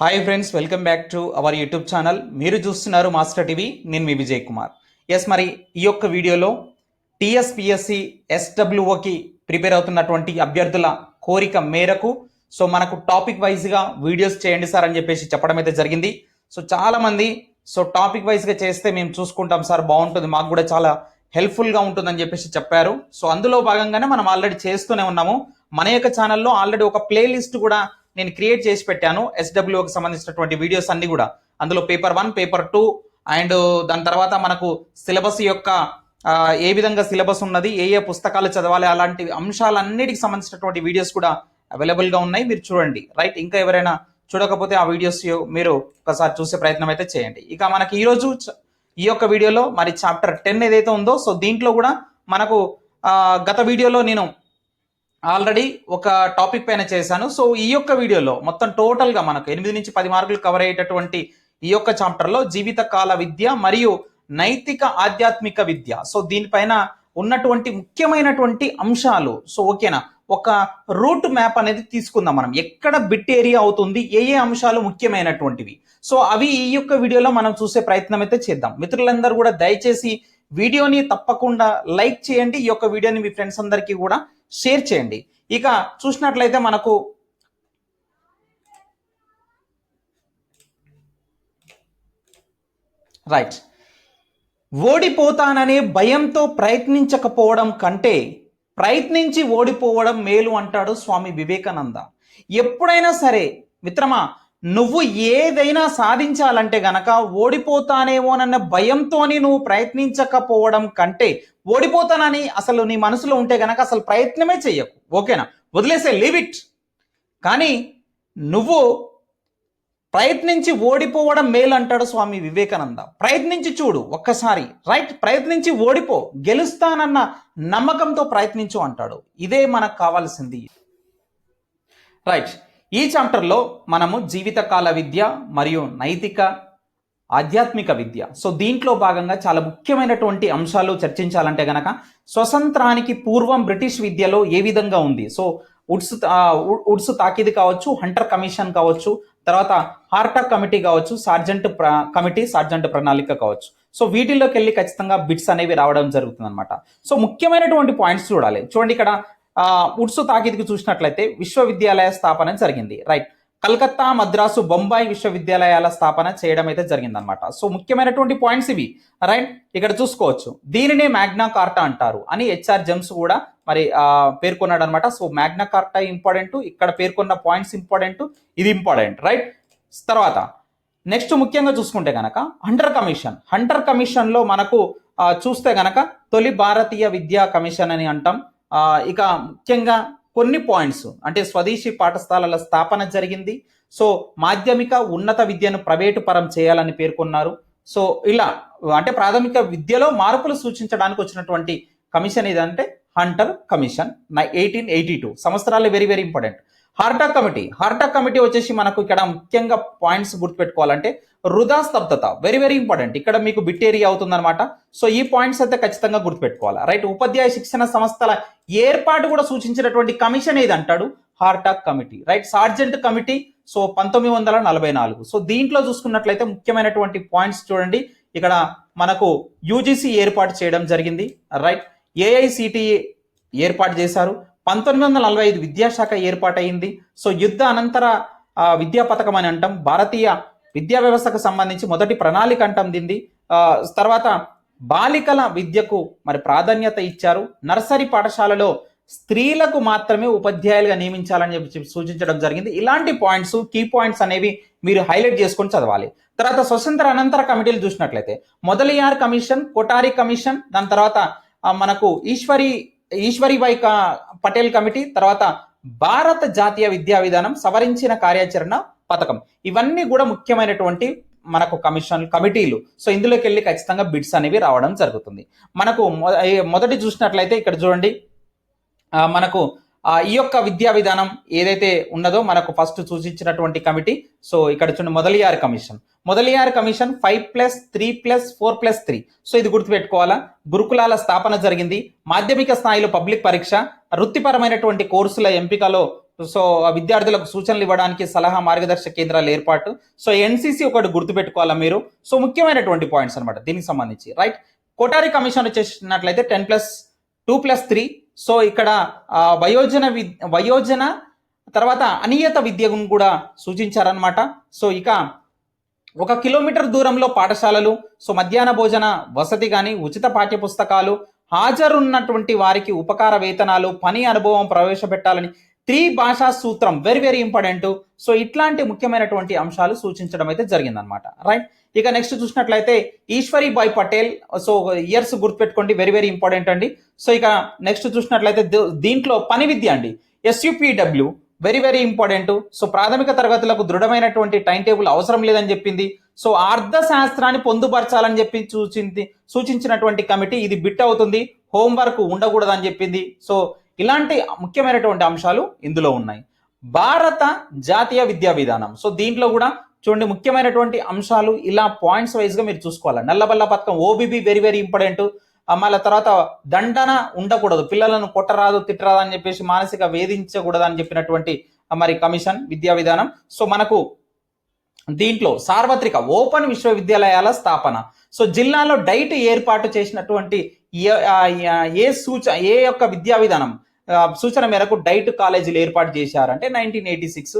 Hi friends welcome back to our YouTube channel మీరు చూస్తున్నారు master TV నేను మీ Vijay Kumar yes మరి ఈ యొక్క వీడియోలో టీఎస్పిఎస్సి ఎస్డబ్ల్యూఓకి ప్రిపేర్ అవుతున్నటువంటి అభ్యర్థుల కోరిక మేరకు సో మనకు టాపిక్ వైజ్గా వీడియోస్ చేయండి సార్ అని చెప్పేసి చెప్పడం అయితే జరిగింది. సో చాలామంది సో టాపిక్ వైజ్గా చేస్తే మేము చూసుకుంటాం సార్ బాగుంటుంది మాకు కూడా చాలా హెల్ప్ఫుల్గా ఉంటుందని చెప్పేసి చెప్పారు. సో అందులో భాగంగానే మనం ఆల్రెడీ చేస్తూనే ఉన్నాము. మన యొక్క ఛానల్లో ఆల్రెడీ ఒక ప్లేలిస్ట్ కూడా నేను క్రియేట్ చేసి పెట్టాను. ఎస్డబ్ల్యూకి సంబంధించినటువంటి వీడియోస్ అన్ని కూడా. అందులో paper one paper two and దాని తర్వాత మనకు సిలబస్ యొక్క ఏ విధంగా సిలబస్ ఉన్నది ఏ ఏ పుస్తకాలు చదవాలి అలాంటి అంశాలన్నిటికి సంబంధించినటువంటి వీడియోస్ కూడా అవైలబుల్గా ఉన్నాయి. మీరు చూడండి. రైట్ ఇంకా ఎవరైనా చూడకపోతే ఆ వీడియోస్ మీరు ఒకసారి చూసే ప్రయత్నం అయితే చేయండి. ఇక మనకి ఈరోజు ఈ యొక్క వీడియోలో మరి చాప్టర్ టెన్ ఏదైతే ఉందో సో దీంట్లో కూడా మనకు గత వీడియోలో నేను ఆల్రెడీ ఒక టాపిక్ పైన చేశాను. సో ఈ యొక్క వీడియోలో మొత్తం టోటల్గా మనకు ఎనిమిది నుంచి పది మార్కులు కవర్ అయ్యేటటువంటి ఈ యొక్క చాప్టర్లో జీవితకాల విద్య మరియు నైతిక ఆధ్యాత్మిక విద్య. సో దీనిపైన ఉన్నటువంటి ముఖ్యమైనటువంటి అంశాలు. సో ఓకేనా ఒక రూట్ మ్యాప్ అనేది తీసుకుందాం మనం. ఎక్కడ బిట్ ఏరియా అవుతుంది? ఏ ఏ అంశాలు ముఖ్యమైనటువంటివి? సో అవి ఈ యొక్క వీడియోలో మనం చూసే ప్రయత్నం అయితే చేద్దాం. మిత్రులందరూ కూడా దయచేసి వీడియోని తప్పకుండా లైక్ చేయండి. ఈ యొక్క వీడియోని మీ ఫ్రెండ్స్ అందరికీ కూడా షేర్ చేయండి. ఇక చూసినట్లయితే మనకు రైట్. ఓడిపోతాననే భయంతో ప్రయత్నించకపోవడం కంటే ప్రయత్నించి ఓడిపోవడం మేలు అంటాడు స్వామి వివేకానంద. ఎప్పుడైనా సరే మిత్రమా నువ్వు ఏదైనా సాధించాలంటే గనక ఓడిపోతానేమోనన్న భయంతోని నువ్వు ప్రయత్నించకపోవడం కంటే ఓడిపోతానని అసలు నీ మనసులో ఉంటే గనక అసలు ప్రయత్నమే చెయ్యకు. ఓకేనా? వదిలేసే లీవ్ ఇట్ కానీ నువ్వు ప్రయత్నించి ఓడిపోవడం మేలు అంటాడు స్వామి వివేకానంద. ప్రయత్నించి చూడు ఒక్కసారి. రైట్? ప్రయత్నించి ఓడిపో. గెలుస్తానన్న నమ్మకంతో ప్రయత్నించు అంటాడు. ఇదే మనకు కావాల్సింది. రైట్. ఈ చాప్టర్లో మనము జీవితకాల విద్య మరియు నైతిక ఆధ్యాత్మిక విద్య. సో దీంట్లో భాగంగా చాలా ముఖ్యమైనటువంటి అంశాలు చర్చించాలంటే గనక స్వతంత్రానికి పూర్వం బ్రిటిష్ విద్యలో ఏ విధంగా ఉంది? సో ఉడ్స్ ఉడ్స్ తాకిది కావచ్చు హంటర్ కమిషన్ కావచ్చు తర్వాత హార్టాక్ కమిటీ కావచ్చు సార్జెంట్ ప్ర కమిటీ సార్జెంట్ ప్రణాళిక కావచ్చు. సో వీటిల్లోకి వెళ్ళి ఖచ్చితంగా బిట్స్ అనేవి రావడం జరుగుతుంది అనమాట సో ముఖ్యమైనటువంటి పాయింట్స్ చూడాలి. చూడండి ఇక్కడ ఉడ్సు తాకిదికి చూసినట్లయితే విశ్వవిద్యాలయ స్థాపన జరిగింది. రైట్ కలకత్తా మద్రాసు బొంబాయి విశ్వవిద్యాలయాల స్థాపన చేయడం అయితే జరిగింది అనమాట సో ముఖ్యమైనటువంటి పాయింట్స్ ఇవి. రైట్ ఇక్కడ చూసుకోవచ్చు. దీనినే మ్యాగ్నా కార్టా అంటారు అని హెచ్ఆర్ జెమ్స్ కూడా మరి ఆ, పేర్కొన్నాడు అనమాట సో మ్యాగ్నా కార్టా ఇంపార్టెంట్ ఇక్కడ పేర్కొన్న పాయింట్స్ ఇంపార్టెంట్ ఇది ఇంపార్టెంట్ రైట్ తర్వాత నెక్స్ట్ ముఖ్యంగా చూసుకుంటే గనక హంటర్ కమిషన్ హంటర్ కమిషన్లో మనకు చూస్తే గనక తొలి భారతీయ విద్యా కమిషన్ అని అంటాం. ఇక ముఖ్యంగా కొన్ని పాయింట్స్. అంటే స్వదేశీ పాఠశాలల స్థాపన జరిగింది. సో మాధ్యమిక ఉన్నత విద్యను ప్రైవేటు పరం చేయాలని పేర్కొన్నారు. సో ఇలా అంటే ప్రాథమిక విద్యలో మార్పులు సూచించడానికి వచ్చినటువంటి కమిషన్ ఏదంటే Hunter commission eighteen eighty two సంవత్సరాలు very very important Hartog committee. Hartog committee వచ్చేసి మనకు ఇక్కడ ముఖ్యంగా పాయింట్స్ గుర్తుపెట్టుకోవాలంటే వృధా స్తబ్దత వెరీ వెరీ ఇంపార్టెంట్ ఇక్కడ మీకు బిట్టేరియా అవుతుందన్నమాట. సో ఈ పాయింట్స్ అయితే ఖచ్చితంగా గుర్తుపెట్టుకోవాలి. రైట్ ఉపాధ్యాయ శిక్షణ సంస్థల ఏర్పాటు కూడా సూచించినటువంటి కమిషన్ ఏది అంటాడు? Hartog committee. Right Sargent committee. So పంతొమ్మిది వందల నలభై నాలుగు. సో దీంట్లో చూసుకున్నట్లయితే ముఖ్యమైనటువంటి పాయింట్స్ చూడండి. ఇక్కడ మనకు యూజీసీ ఏర్పాటు చేయడం జరిగింది. రైట్ ఏఐసిటిఈ ఏర్పాటు చేశారు. పంతొమ్మిది వందల నలభై ఐదు విద్యాశాఖ ఏర్పాటైంది సో యుద్ధ అనంతర విద్యా పథకం అని అంటాం. భారతీయ విద్యా వ్యవస్థకు సంబంధించి మొదటి ప్రణాళిక అంటాం దీన్ని. తర్వాత బాలికల విద్యకు మరి ప్రాధాన్యత ఇచ్చారు. నర్సరీ పాఠశాలలో స్త్రీలకు మాత్రమే ఉపాధ్యాయులుగా నియమించాలని చెప్పి సూచించడం జరిగింది. ఇలాంటి పాయింట్స్ కీ పాయింట్స్ అనేవి మీరు హైలైట్ చేసుకొని చదవాలి. తర్వాత స్వతంత్ర అనంతర కమిటీలు చూసినట్లయితే మొదలియార్ కమిషన్ కొటారి కమిషన్ దాని తర్వాత మనకు ఈశ్వరి ఈశ్వరిబాయి క- పటేల్ కమిటీ తర్వాత భారత జాతీయ విద్యా విధానం సవరించిన కార్యాచరణ పథకం. ఇవన్నీ కూడా ముఖ్యమైనటువంటి మనకు కమిషన్ కమిటీలు. సో ఇందులోకి వెళ్ళి ఖచ్చితంగా బిడ్స్ అనేవి రావడం జరుగుతుంది. మనకు మొ- మొదటి చూసినట్లయితే ఇక్కడ చూడండి. మనకు ఈ యొక్క విద్యా విధానం ఏదైతే ఉన్నదో మనకు ఫస్ట్ సూచించినటువంటి కమిటీ సో ఇక్కడ చూడండి Mudaliar commission. Mudaliar commission five plus three plus four plus three. So ఇది గుర్తుపెట్టుకోవాలా? గురుకులాల స్థాపన జరిగింది మాధ్యమిక స్థాయిలో పబ్లిక్ పరీక్ష వృత్తిపరమైనటువంటి కోర్సుల ఎంపికలో సో విద్యార్థులకు సూచనలు ఇవ్వడానికి సలహా మార్గదర్శక కేంద్రాల ఏర్పాటు. సో ఎన్సీసీ ఒకటి గుర్తుపెట్టుకోవాలా మీరు? సో ముఖ్యమైనటువంటి పాయింట్స్ అన్నమాట దీనికి సంబంధించి right? Kothari commission వచ్చేసినట్లయితే ten plus two plus three so ఇక్కడ ఆ, వయోజన వి వయోజన తర్వాత అనియత విద్యను కూడా సూచించారనమాట సో ఇక ఒక కిలోమీటర్ దూరంలో పాఠశాలలు సో మధ్యాహ్న భోజన వసతి కానీ ఉచిత పాఠ్య పుస్తకాలు హాజరున్నటువంటి వారికి ఉపకార వేతనాలు పని అనుభవం ప్రవేశపెట్టాలని త్రీ భాషా సూత్రం వెరీ వెరీ ఇంపార్టెంట్ సో ఇట్లాంటి ముఖ్యమైనటువంటి అంశాలు సూచించడం అయితే జరిగిందనమాట రైట్ ఇక నెక్స్ట్ చూసినట్లయితే ఈశ్వరి బాయ్ పటేల్ సో ఇయర్స్ గుర్తుపెట్టుకోండి వెరీ వెరీ ఇంపార్టెంట్ అండి. సో ఇక నెక్స్ట్ చూసినట్లయితే దీంట్లో పని విద్య అండి. SUPW very very important so ప్రాథమిక తరగతులకు దృఢమైనటువంటి టైం టేబుల్ అవసరం లేదని చెప్పింది. సో అర్థశాస్త్రాన్ని పొందుపరచాలని చెప్పి సూచింది సూచించినటువంటి కమిటీ ఇది బిట్ అవుతుంది. హోంవర్క్ ఉండకూడదని చెప్పింది. సో ఇలాంటి ముఖ్యమైనటువంటి అంశాలు ఇందులో ఉన్నాయి. భారత జాతీయ విద్యా విధానం. సో దీంట్లో కూడా చూడండి ముఖ్యమైనటువంటి అంశాలు ఇలా పాయింట్స్ వైజ్గా మీరు చూసుకోవాలి. నల్లబల్ల పథకం ఓబీబీ వెరీ వెరీ ఇంపార్టెంట్ మళ్ళీ తర్వాత దండన ఉండకూడదు. పిల్లలను కొట్టరాదు తిట్టరాదు అని చెప్పేసి మానసిక వేధించకూడదు అని చెప్పినటువంటి మరి కమిషన్ విద్యా విధానం. సో మనకు దీంట్లో సార్వత్రిక ఓపెన్ విశ్వవిద్యాలయాల స్థాపన. సో జిల్లాలో డైట్ ఏర్పాటు చేసినటువంటి ఏ- ఏ సూచ ఏ యొక్క విద్యా విధానం? సూచన మేరకు డైట్ కాలేజీలు ఏర్పాటు చేశారంటే నైన్టీన్ ఎయిటీ సిక్స్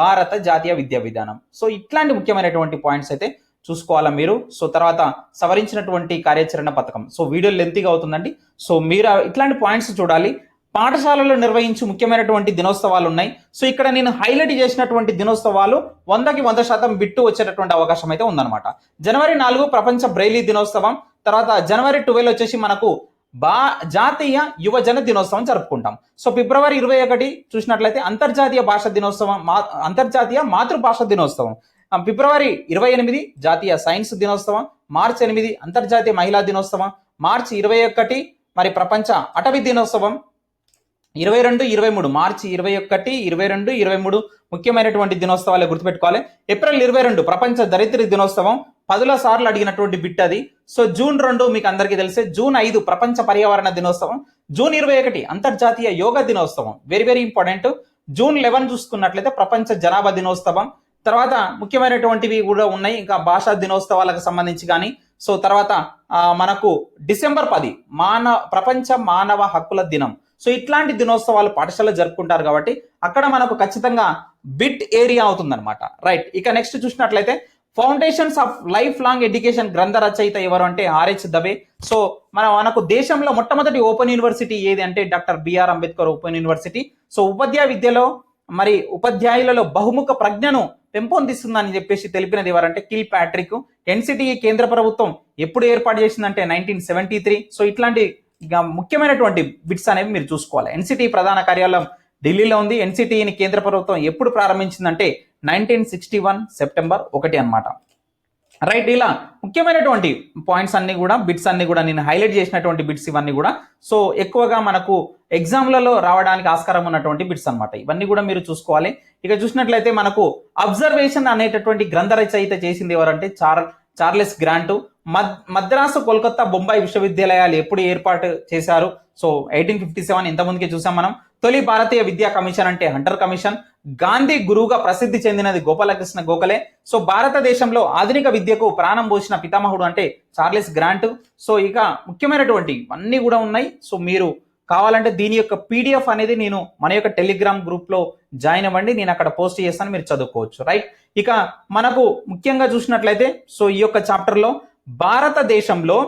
భారత జాతీయ విద్యా విధానం. సో ఇట్లాంటి ముఖ్యమైనటువంటి పాయింట్స్ అయితే చూసుకోవాలా మీరు? సో తర్వాత సవరించినటువంటి కార్యాచరణ పథకం. సో వీడియో లెంతీగా అవుతుందండి. సో మీరు ఇట్లాంటి పాయింట్స్ చూడాలి. పాఠశాలలో నిర్వహించి ముఖ్యమైనటువంటి దినోత్సవాలు ఉన్నాయి సో ఇక్కడ నేను హైలైట్ చేసినటువంటి దినోత్సవాలు వందకి వంద శాతం బిట్టు వచ్చేటటువంటి అవకాశం అయితే ఉందన్నమాట. జనవరి నాలుగు ప్రపంచ బ్రైలీ దినోత్సవం తర్వాత జనవరి ట్వెల్వ్ వచ్చేసి మనకు బా జాతీయ యువజన దినోత్సవం జరుపుకుంటాం. సో ఫిబ్రవరి ఇరవై ఒకటి చూసినట్లయితే అంతర్జాతీయ భాష దినోత్సవం మా అంతర్జాతీయ మాతృభాష దినోత్సవం. ఫిబ్రవరి ఇరవై ఎనిమిది జాతీయ సైన్స్ దినోత్సవం మార్చి ఎనిమిది అంతర్జాతీయ మహిళా దినోత్సవం మార్చి ఇరవై ఒకటి మరి ప్రపంచ అటవీ దినోత్సవం ఇరవై రెండు ఇరవై మూడు మార్చి ఇరవై ఒకటి ఇరవై రెండు ఇరవై మూడు ముఖ్యమైనటువంటి దినోత్సవాలు గుర్తుపెట్టుకోవాలి. ఏప్రిల్ ఇరవై రెండు ప్రపంచ దరిద్ర దినోత్సవం పదుల సార్లు అడిగినటువంటి బిట్ అది సో జూన్ రెండు మీకు అందరికీ తెలిసే జూన్ ఐదు ప్రపంచ పర్యావరణ దినోత్సవం జూన్ ఇరవై ఒకటి అంతర్జాతీయ యోగా దినోత్సవం. Very very important June eleven చూసుకున్నట్లయితే ప్రపంచ జనాభా దినోత్సవం. తర్వాత ముఖ్యమైనటువంటివి కూడా ఉన్నాయి. ఇంకా భాషా దినోత్సవాలకు సంబంధించి కానీ సో తర్వాత మనకు డిసెంబర్ పది మానవ ప్రపంచ మానవ హక్కుల దినం. సో ఇట్లాంటి దినోత్సవాలు పాఠశాలలో జరుపుకుంటారు కాబట్టి అక్కడ మనకు ఖచ్చితంగా బిట్ ఏరియా అవుతుందన్నమాట. రైట్ ఇక నెక్స్ట్ చూసినట్లయితే foundations of lifelong education గ్రంథ రచయిత ఎవరు అంటే ఆర్హెచ్ దబే సో మన మనకు దేశంలో మొట్టమొదటి ఓపెన్ యూనివర్సిటీ ఏది అంటే doctor B R Ambedkar open university. So ఉపాధ్యాయ విద్యలో మరి ఉపాధ్యాయులలో బహుముఖ ప్రజ్ఞను పెంపొందిస్తుందని చెప్పేసి తెలిపినది ఎవరంటే కిల్ ప్యాట్రిక్. ఎన్సిటి కేంద్ర ప్రభుత్వం ఎప్పుడు ఏర్పాటు చేసిందంటే నైన్టీన్ సెవెంటీ త్రీ. సో ఇట్లాంటి ముఖ్యమైనటువంటి బిట్స్ అనేవి మీరు చూసుకోవాలి. ఎన్సిటి ప్రధాన కార్యాలయం ఢిల్లీలో ఉంది. ఎన్సిటిఈని కేంద్ర ప్రభుత్వం ఎప్పుడు ప్రారంభించిందంటే నైన్టీన్ సిక్స్టీ వన్ సెప్టెంబర్ ఒకటి అన్నమాట. రైట్ ఇలా ముఖ్యమైనటువంటి పాయింట్స్ అన్ని కూడా బిట్స్ అన్ని కూడా నేను హైలైట్ చేసినటువంటి బిట్స్ ఇవన్నీ కూడా. సో ఎక్కువగా మనకు ఎగ్జామ్లలో రావడానికి ఆస్కారం ఉన్నటువంటి బిట్స్ అన్నమాట. ఇవన్నీ కూడా మీరు చూసుకోవాలి. ఇక చూసినట్లయితే మనకు అబ్జర్వేషన్ అనేటటువంటి గ్రంథ రచయిత చేసింది ఎవరంటే చార్ చార్లెస్ గ్రాంటు. మద్ మద్రాసు కోల్కతా బొంబాయి విశ్వవిద్యాలయాలు ఎప్పుడు ఏర్పాటు చేశారు? సో ఎయిటీన్ ఫిఫ్టీ సెవెన్ ఇంతకుముందుకే చూసాం మనం. తొలి భారతీయ విద్యా కమిషన్ అంటే హంటర్ కమిషన్. గాంధీ గురువుగా ప్రసిద్ధి చెందినది గోపాలకృష్ణ గోఖలే. సో భారతదేశంలో ఆధునిక విద్యకు ప్రాణం పోసిన పితామహుడు అంటే చార్లెస్ గ్రాంట్. సో ఇక ముఖ్యమైనటువంటి అన్నీ కూడా ఉన్నాయి. సో మీరు కావాలంటే దీని యొక్క పీడిఎఫ్ అనేది నేను మన యొక్క టెలిగ్రామ్ గ్రూప్లో జాయిన్ అవ్వండి. నేను అక్కడ పోస్ట్ చేస్తాను మీరు చదువుకోవచ్చు. రైట్? ఇక మనకు ముఖ్యంగా చూసినట్లయితే సో ఈ యొక్క చాప్టర్లో భారతదేశంలో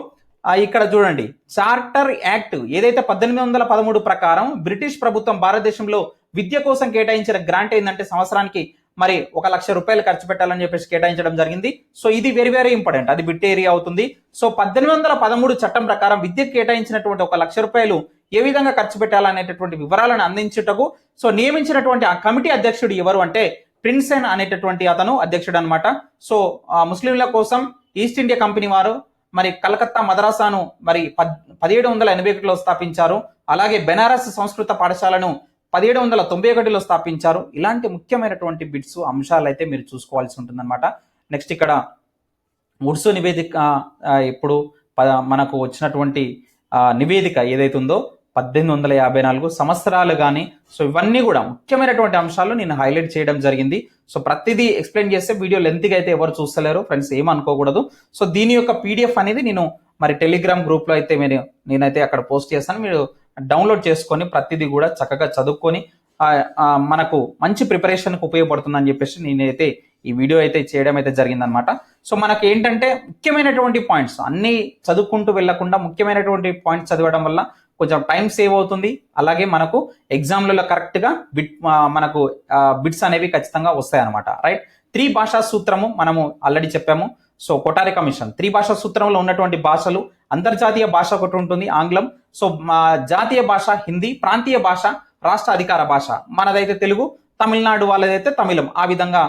ఇక్కడ చూడండి. చార్టర్ యాక్ట్ ఏదైతే పద్దెనిమిది వందల పదమూడు ప్రకారం బ్రిటిష్ ప్రభుత్వం భారతదేశంలో విద్య కోసం కేటాయించిన గ్రాంట్ ఏంటంటే సంవత్సరానికి మరి ఒక లక్ష రూపాయలు ఖర్చు పెట్టాలని చెప్పేసి కేటాయించడం జరిగింది. సో ఇది వెరీ వెరీ ఇంపార్టెంట్ అది బిట్ ఏరియా అవుతుంది. సో పద్దెనిమిది వందల పదమూడు చట్టం ప్రకారం విద్యకు కేటాయించినటువంటి ఒక లక్ష రూపాయలు ఏ విధంగా ఖర్చు పెట్టాలనేటటువంటి వివరాలను అందించుటకు సో నియమించినటువంటి ఆ కమిటీ అధ్యక్షుడు ఎవరు అంటే ప్రిన్సెన్ అనేటటువంటి అతను అధ్యక్షుడు అనమాట సో ముస్లింల కోసం ఈస్ట్ ఇండియా కంపెనీ వారు మరి కలకత్తా మదరాసాను మరి పద్ పదిహేడు వందల ఎనభై ఒకటిలో స్థాపించారు. అలాగే బెనారస్ సంస్కృత పాఠశాలను పదిహేడు వందల తొంభై ఒకటిలో స్థాపించారు. ఇలాంటి ముఖ్యమైనటువంటి బిట్స్ అంశాలు అయితే మీరు చూసుకోవాల్సి ఉంటుందన్నమాట. నెక్స్ట్ ఇక్కడ ఉడ్సు నివేదిక ఇప్పుడు ప- మనకు వచ్చినటువంటి నివేదిక ఏదైతుందో పద్దెనిమిది వందల యాభై నాలుగు సంవత్సరాలు కానీ సో ఇవన్నీ కూడా ముఖ్యమైనటువంటి అంశాలు నేను హైలైట్ చేయడం జరిగింది. సో ప్రతిదీ ఎక్స్ప్లెయిన్ చేస్తే వీడియో లెంత్గా అయితే ఎవరు చూస్తలేరు. ఫ్రెండ్స్ ఏమనుకోకూడదు సో దీని యొక్క పీడిఎఫ్ అనేది నేను మరి టెలిగ్రామ్ గ్రూప్లో అయితే మీరు నేనైతే అక్కడ పోస్ట్ చేస్తాను. మీరు డౌన్లోడ్ చేసుకొని ప్రతిదీ కూడా చక్కగా చదువుకొని మనకు మంచి ప్రిపరేషన్కి ఉపయోగపడుతుందని చెప్పేసి నేనైతే ఈ వీడియో అయితే చేయడం అయితే జరిగిందనమాట. సో మనకి ఏంటంటే ముఖ్యమైనటువంటి పాయింట్స్ అన్నీ చదువుకుంటూ వెళ్ళకుండా ముఖ్యమైనటువంటి పాయింట్స్ చదవడం వల్ల కొంచెం టైం సేవ్ అవుతుంది. అలాగే మనకు ఎగ్జామ్లలో కరెక్ట్గా బిట్ మనకు బిట్స్ అనేవి ఖచ్చితంగా వస్తాయి అనమాట రైట్ త్రీ భాషా సూత్రము మనము ఆల్రెడీ చెప్పాము. సో కొటారి కమిషన్ త్రీ భాషా సూత్రంలో ఉన్నటువంటి భాషలు అంతర్జాతీయ భాష ఒకటి ఉంటుంది ఆంగ్లం. సో మా జాతీయ భాష హిందీ ప్రాంతీయ భాష రాష్ట్ర అధికార భాష. మనదైతే తెలుగు తమిళనాడు వాళ్ళదైతే తమిళం. ఆ విధంగా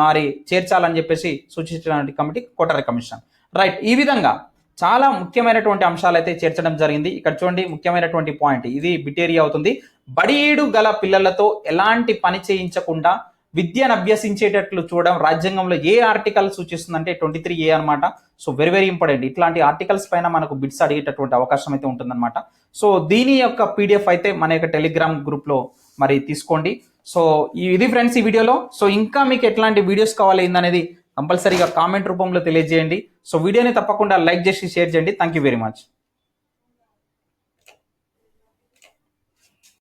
మరి చేర్చాలని చెప్పేసి సూచించినటువంటి కమిటీ కొటారి కమిషన్ రైట్ ఈ విధంగా చాలా ముఖ్యమైనటువంటి అంశాలు అయితే చేర్చడం జరిగింది. ఇక్కడ చూడండి ముఖ్యమైనటువంటి పాయింట్. ఇది బిటేరియా అవుతుంది. బడీడు గల పిల్లలతో ఎలాంటి పని చేయించకుండా విద్యను అభ్యసించేటట్లు చూడడం రాజ్యాంగంలో ఏ ఆర్టికల్ సూచిస్తుందంటే ట్వంటీ త్రీ ఏ అనమాట సో వెరీ వెరీ ఇంపార్టెంట్ ఇట్లాంటి ఆర్టికల్స్ పైన మనకు బిట్స్ అడిగేటటువంటి అవకాశం అయితే ఉంటుందన్నమాట. సో దీని యొక్క పీడిఎఫ్ అయితే మన యొక్క టెలిగ్రామ్ గ్రూప్లో మరి తీసుకోండి. సో ఇది ఫ్రెండ్స్ ఈ వీడియోలో. సో ఇంకా మీకు ఎట్లాంటి వీడియోస్ కావాలి ఏందనేది కంపల్సరీగా కామెంట్ రూపంలో తెలియజేయండి. సో వీడియోని తప్పకుండా లైక్ చేసి షేర్ చేయండి. Thank you very much